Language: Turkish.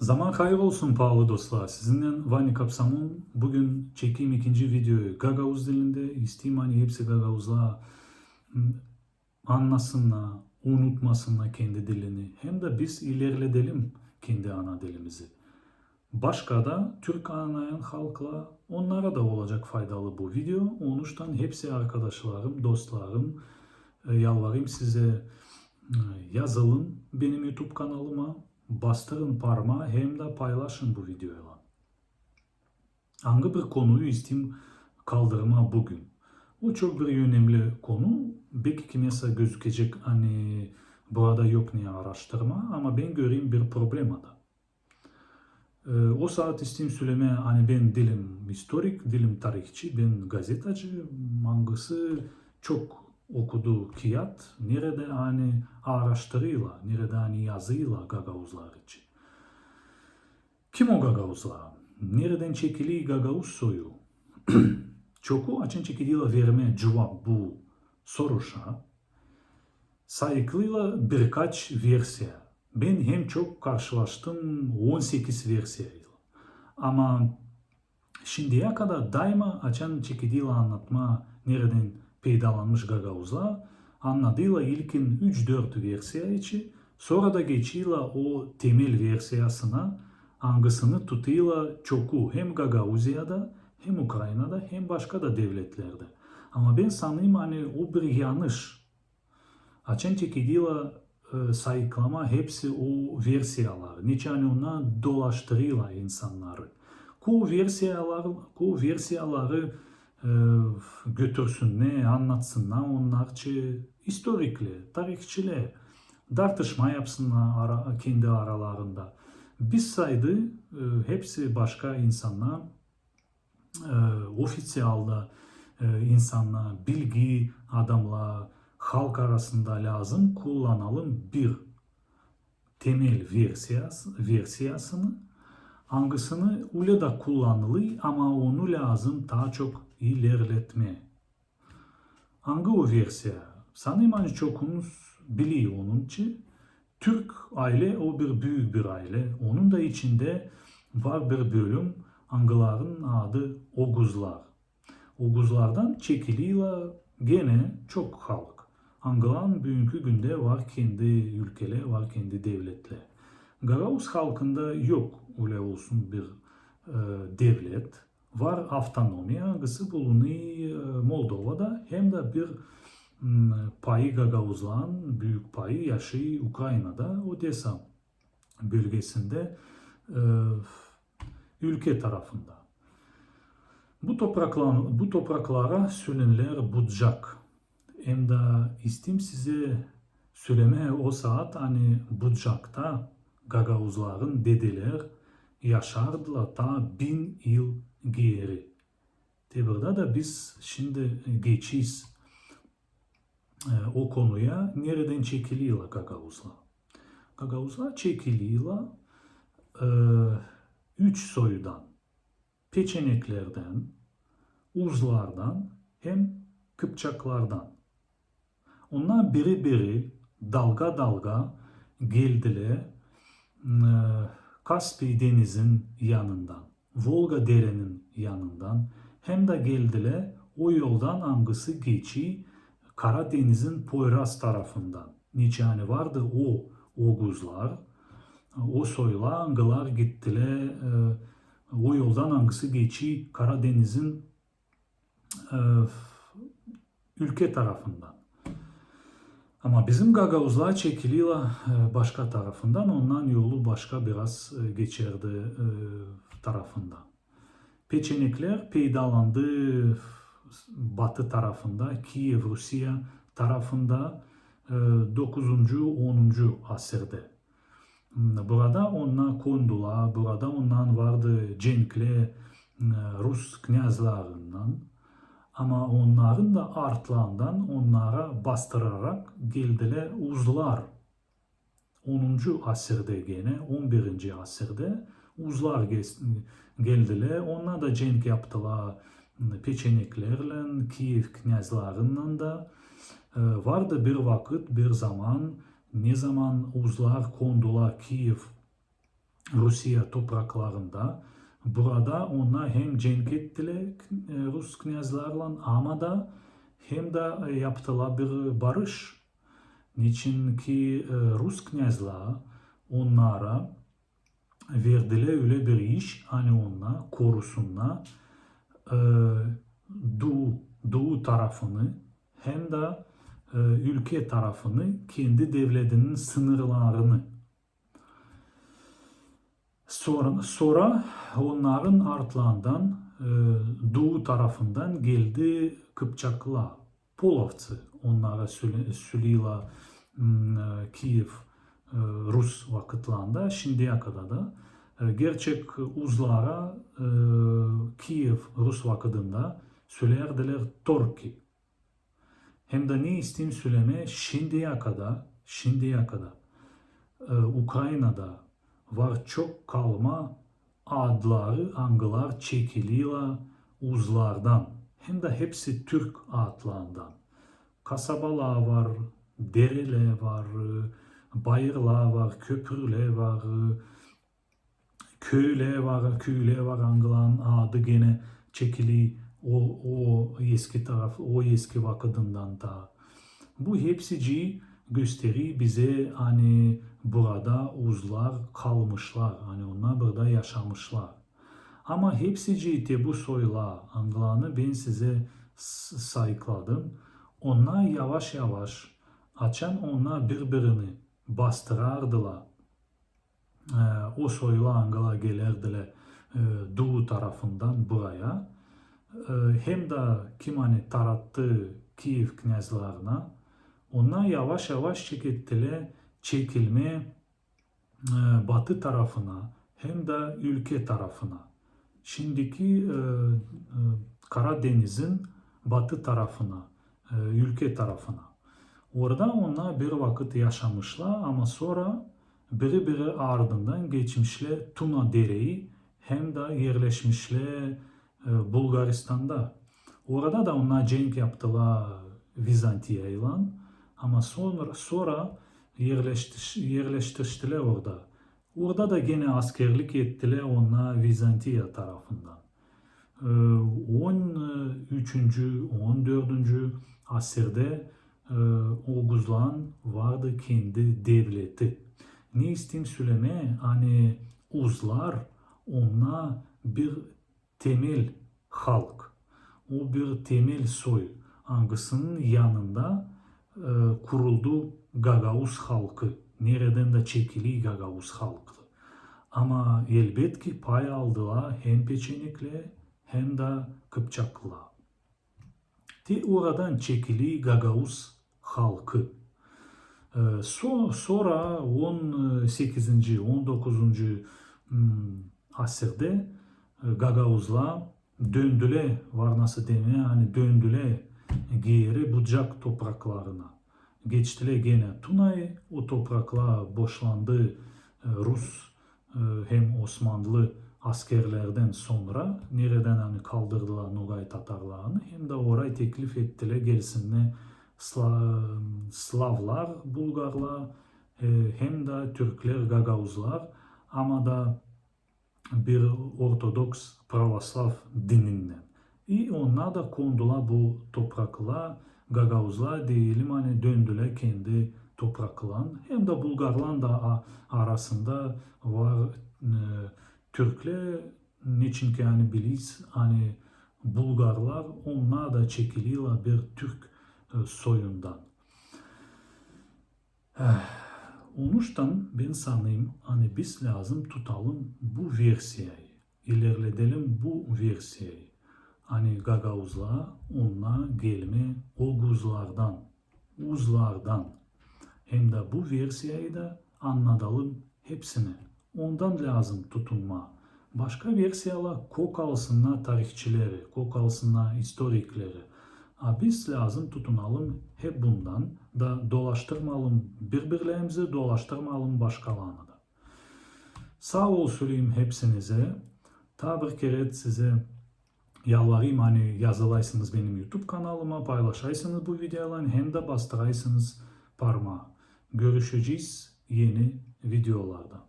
Zaman hayır olsun pahalı dostlar. Sizinle Vani Kapsamon. Bugün çekeyim ikinci videoyu Gagavuz dilinde. İsteyim hani hepsi Gagavuzlar anlasınlar, unutmasınlar kendi dilini. Hem de biz ilerletelim kendi ana dilimizi. Başka da Türk anlayan halkla onlara da olacak faydalı bu video. Onuştan hepsi arkadaşlarım, dostlarım. E, Yalvarayım size e, yazılın benim YouTube kanalıma. Bastırın parmağı hem de paylaşın bu videoyu. Hangi bir konuyu isteyeyim kaldırma bugün. O çok bir önemli konu. Belki kimse gözükecek hani burada yok niye araştırma ama ben göreyim bir problem ada. Ee, o saat isteyeyim söyleme hani ben dilim historik, dilim tarihçi, ben gazetacı, hangisi çok okudu kiyat, nerede hani araştırıyla, nerede hani yazıyla Gagavuzlar için. Kim o Gagavuzlar? Nereden çekili Gagavuz soyu? Çoku açın çekiliyle verme cevap bu soruşa sayıklıyla birkaç versiya. Ben hem çok karşılaştım 18 versiyayla. Ama şimdiye kadar daima açan çekiliyle anlatma nereden peydalanmış Gagavuzlar anladığıyla ilkin 3-4 versiya içi sonra da geçiyle o temel versiyasına hangisini tutuyla çoku hem Gagavuzya'da hem Ukrayna'da hem başka da devletlerde. Ama ben sanayım hani o bir yanlış. Açan çekidiyla e, sayıklama hepsi o versiyalar. Niçin hani ona dolaştırıyla insanları. Ku versiyalar, ku versiyaları e, götürsün ne anlatsınlar onlarçı historikle, tarihçiler tartışma yapsınlar ara, kendi aralarında. Biz saydı e, hepsi başka insanlar e, ofisyalda e, insanlar, bilgi adamlar, halk arasında lazım kullanalım bir temel versiyası, versiyasını. Hangisini öyle da kullanılıyor ama onu lazım daha çok ilerletme. Hangi o versiya? Sanırım çokunuz biliyor onun için. Türk aile o bir büyük bir aile. Onun da içinde var bir bölüm Angıların adı Oguzlar. Oguzlardan çekiliyle gene çok halk. Angılan bugünkü günde var kendi ülkeleri, var kendi devletleri. Gagavuz halkında yok öyle olsun bir e, devlet. Var avtonomi, hangisi bulunuyor e, Moldova'da hem de bir payı Gagavuzların büyük payı yaşıyor Ukrayna'da, Odessa bölgesinde. E, ülke tarafında. Bu topraklar, bu topraklara söylenler Budjak. Hem de istim size söyleme o saat hani Budjak'ta Gagavuzların dedeler yaşardılar ta bin yıl geri. Tebra'da da biz şimdi geçiyiz e, o konuya nereden çekiliyorlar Gagavuzlar. Gagavuzlar çekiliyorlar e, üç soydan, peçeneklerden, uzlardan hem Kıpçaklardan. Onlar biri biri dalga dalga geldiler e, Kaspi denizin yanından, Volga derenin yanından hem de geldiler o yoldan hangisi geçi Karadeniz'in Poyraz tarafından. Niçani vardı o Oguzlar, o soyla Angılar gittiler. E, o yoldan hangisi geçi Karadeniz'in e, ülke tarafından. Ama bizim Gagavuzlar çekiliyle başka tarafından, ondan yolu başka biraz e, geçerdi e, tarafından. Peçenekler peydalandı batı tarafında, Kiev, Rusya tarafında 9. 10. asırda. Burada onlar kondular, burada onlar vardı Cenkle Rus knyazlarından. Ama onların da artlarından onlara bastırarak geldiler uzlar. 10. asırda gene 11. asırda uzlar geldiler. Onlar da cenk yaptılar peçeneklerle, Kiev knyazlarından da. Vardı bir vakit, bir zaman ne zaman uzlar kondular Kiev Rusya topraklarında. Burada onlar hem cenk ettiler e, Rus knyazlarla ama da hem de e, yaptılar bir barış. Niçin ki e, Rus knyazlar onlara verdiler öyle bir iş hani onlar korusunlar e, Doğu, Doğu tarafını hem de e, ülke tarafını kendi devletinin sınırlarını. Sonra, sonra onların artlarından e, doğu tarafından geldi Kıpçaklar, Polovцы onlara hmm, e, Kiev Rus vakitlerinde şimdiye kadar da e, gerçek uzlara e, Kiev Rus vakitinde söylerdiler Torki. Hem de ne isteyeyim söyleme şimdiye kadar şimdiye kadar e, Ukrayna'da var çok kalma adları angılar çekiliyor uzlardan. Hem de hepsi Türk adlarından. Kasabalar var, dereler var, e, bayırlar var, köprüler var, köyler var, köyler var angılan adı gene çekili o, o eski taraf, o eski vakıdından da. Bu hepsici gösteri bize hani burada uzlar kalmışlar. Hani onlar burada yaşamışlar. Ama hepsici de bu soyla angılanı ben size sayıkladım. Onlar yavaş yavaş açan onlar birbirini bastırardılar. O soyla angıla gelirdiler e, doğu tarafından buraya. Hem de kim hani tarattı Kiev knyazlarına onlar yavaş yavaş çekildiler çekilme batı tarafına hem de ülke tarafına. Şimdiki Karadeniz'in batı tarafına, ülke tarafına. Orada onlar bir vakit yaşamışlar ama sonra biri biri ardından geçmişler Tuna Dereyi hem de yerleşmişler e, Bulgaristan'da. Orada da onlar cenk yaptılar Vizantiya ile ama sonra sonra yerleştir, yerleştirdiler orada. Orada da gene askerlik ettiler onlar Vizantiya tarafından. Ee, 13. 14. asırda e, Oğuzların vardı kendi devleti. Ne isteyeyim söyleme hani Uzlar onlar bir temel halk. O bir temel soy. Hangisinin yanında e, kuruldu Gagavuz halkı. Nereden de çekili Gagavuz halkı. Ama elbet ki pay aldılar hem Peçenikle hem de Kıpçaklılar. Te oradan çekili Gagavuz halkı. Ee, so- sonra 18. 19. hmm, asırda e, Gagavuzlar döndüler var nasıl demeye hani döndüler geri Bucak topraklarına. Geçtiler gene Tuna'yı o topraklar boşlandı e, Rus e, hem Osmanlı askerlerden sonra nereden hani kaldırdılar Nogay Tatarlarını hem de orayı teklif ettiler gelsinler Slavlar, Bulgarlar e, hem de Türkler, Gagavuzlar ama da bir Ortodoks Pravoslav dininden. E onlar da kondular bu toprakla Gagavuzlar diyelim hani döndüler kendi topraklarına. Hem de Bulgarlar da arasında var e, Türkler niçin ki hani biliz hani Bulgarlar onlar da çekiliyorlar bir Türk soyundan. Eh, Onuştan ben sanayım hani biz lazım tutalım bu versiyayı. ilerledelim bu versiyayı. Hani Gagavuzlar onlar gelme Oguzlardan, Uzlardan. Hem de bu versiyayı da anlatalım hepsini. Ondan lazım tutunma. Başka versiyalar kok alsınlar tarihçileri, kok alsınlar historikleri. Biz lazım tutunalım hep bundan da dolaştırmalım birbirlerimizi dolaştırmalım başkalarına da. Sağ ol söyleyeyim hepsinize. Ta bir kere size yalvarayım hani yazılaysınız benim YouTube kanalıma paylaşaysınız bu videoları hem de bastıraysınız parmağı. Görüşeceğiz yeni videolarda.